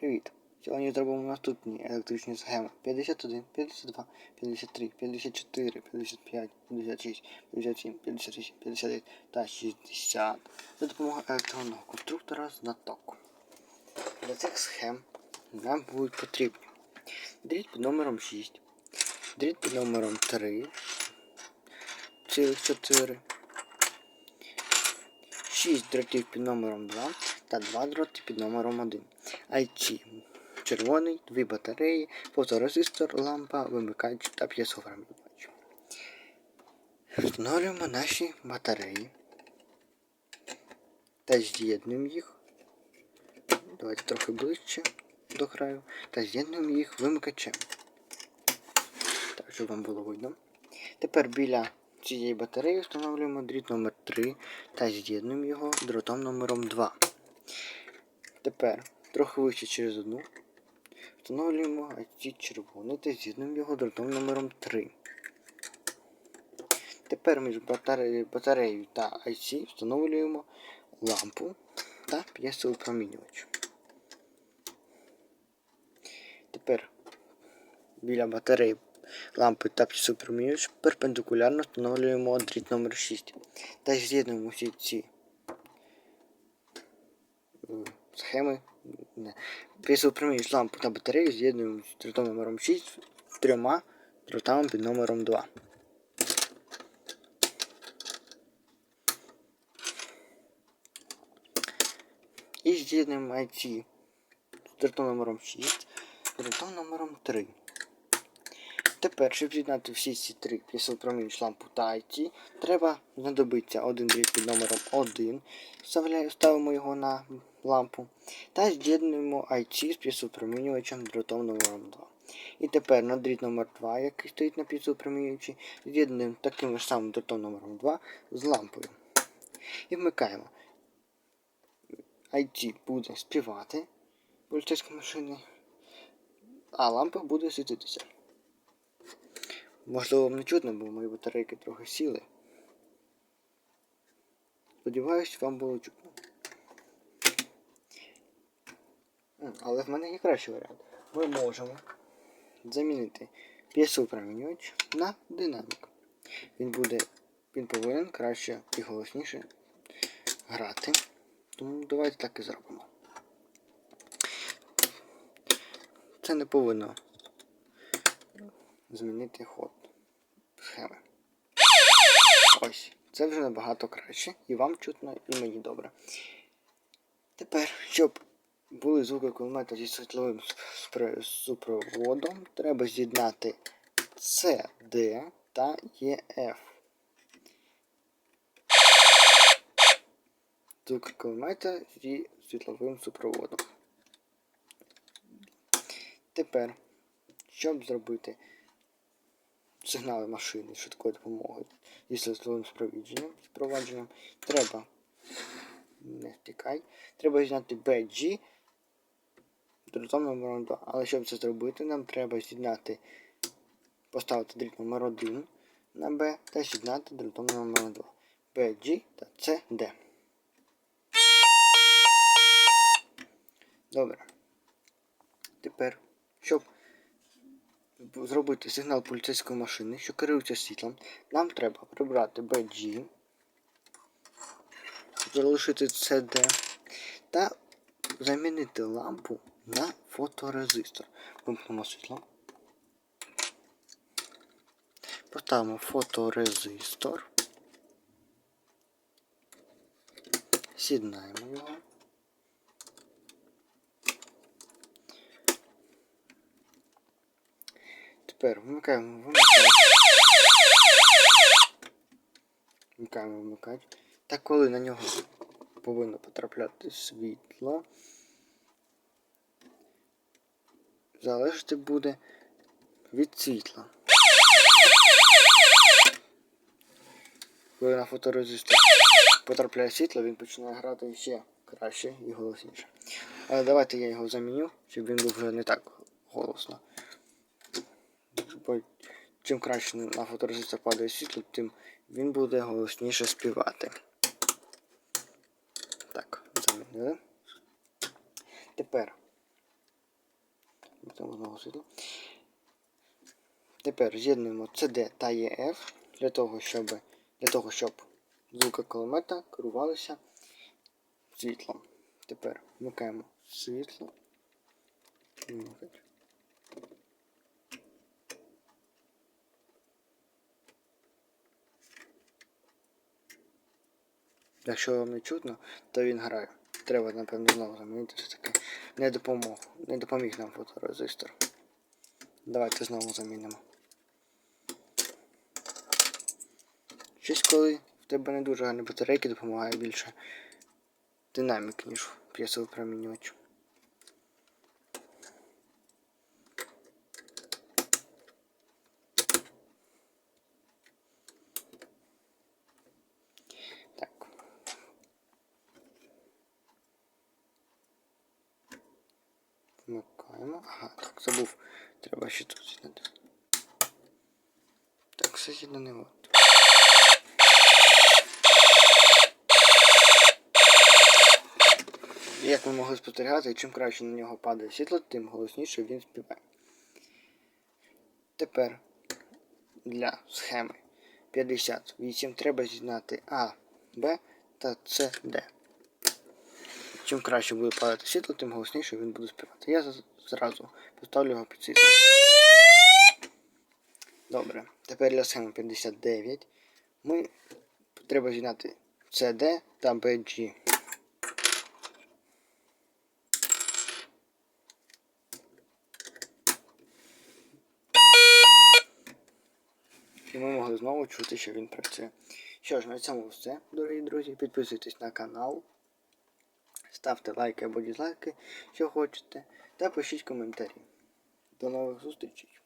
Привіт! Сьогодні зробимо наступні електричні схеми 51, 52, 53, 54, 55, 56, 57, 58, 59 та 60 за допомогою електронного конструктора з натоку. Для цих схем нам будуть потрібні дріт під номером 6, дріт під номером 3, цілих 4, 6 дротів під номером 2 та 2 дроти під номером 1. IT червоний, дві батареї, фоторезистор, лампа, вимикач та п'єсограмувач. Встановлюємо наші батареї та з'єднуємо їх. Давайте трохи ближче до краю. Та з'єднуємо їх вимикачем. Так, щоб вам було видно. Тепер біля цієї батареї встановлюємо дріт номер 3 та з'єднуємо його дротом номером 2. Тепер трохи вище через одну. Встановлюємо IT червоний та з'єднуємо його дротом номером 3. Тепер між батареєю, та IC встановлюємо лампу та п'єсоупромінювач. Тепер біля батареї лампи та п'єсоупромінювач перпендикулярно встановлюємо дріт номер 6 та з'єднуємо всі ці схеми. Не. П'єсоупромінювач лампу та батарею з'єднуємо з дротом номером 6 з трьома дротами під номером 2. І з'єднуємо IC з дротом номером 6 з дротом номером 3. Тепер, щоб з'єднати всі ці три п'єсоупромінювач лампу та IT, треба знадобиться один дріт під номером 1, ставимо його на лампу, та з'єднуємо IC з п'єсоупромінювачем дротом номером 2. І тепер на дріт номер 2, який стоїть на п'єсоупромінювачі, з'єднуємо таким ж самим дротом номером 2 з лампою. І вмикаємо. IT буде співати поліцейської машини, а лампа буде світитися. Можливо, вам не чутно, бо мої батарейки трохи сіли. Сподіваюсь, вам було чутно. Але в мене є кращий варіант. Ми можемо замінити п'єсоупромінювач на динамік. Він буде, він повинен краще і голосніше грати. Тому давайте так і зробимо. Це не повинно змінити ход схеми. Ось, це вже набагато краще. І вам чутно, і мені добре. Тепер, щоб були звуки кулемета зі світловим супроводом, треба з'єднати C, D та EF. Звуки кулемета зі світловим супроводом. Тепер, щоб зробити сигнали машини швидкої допомоги зі світловим спровадженням, треба не втікай, треба зняти BG дротом номер 2. Але щоб це зробити, нам треба з'єднати, поставити дріт номер 1 на B та з'єднати дротом номер 2. BG та CD. Добре. Тепер, щоб зробити сигнал поліцейської машини, що керується світлом, нам треба прибрати BG, залишити CD та замінити лампу на фоторезистор. Вимкнемо світло. Поставимо фоторезистор. Сіднаємо його. Тепер вмикаємо вимикач. Вмикаємо вимикач. Та коли на нього повинно потрапляти світло, залежати буде від світла. Коли на фоторезистор потрапляє світло, він починає грати ще краще і голосніше. Але давайте я його заміню, щоб він був вже не так голосно. Бо чим краще на фоторезистор падає світло, тим він буде голосніше співати. Так, замінили. Тепер Там знову. Тепер з'єднуємо CD та EF для того, щоб, для того, щоб звуки кулемета керувалися світлом. Тепер вмикаємо світло. Якщо вам не чутно, то він грає. Треба, напевно, знову замінити все таки. Не допомог. Не допоміг нам фоторезистор. Давайте знову замінимо. Щось коли в тебе не дуже гарні батарейки допомагає більше динамік, ніж п'єсовипромінювач. Так. Вмикаємо. Ага, так, забув. Треба ще тут з'єднати. Так, все з'єднане от. Як ми могли спостерігати, чим краще на нього падає світло, тим голосніше він співає. Тепер для схеми 58 треба з'єднати А, Б та С, Д. Чим краще буде падати світло, тим голосніше він буде співати. Я зразу поставлю його під світло. Добре. Тепер для схеми 59 ми треба з'єднати CD та BG. І ми могли знову чути, що він працює. Що ж, на цьому все, дорогі друзі. Підписуйтесь на канал, ставте лайки або дізлайки, що хочете, та пишіть коментарі. До нових зустрічей!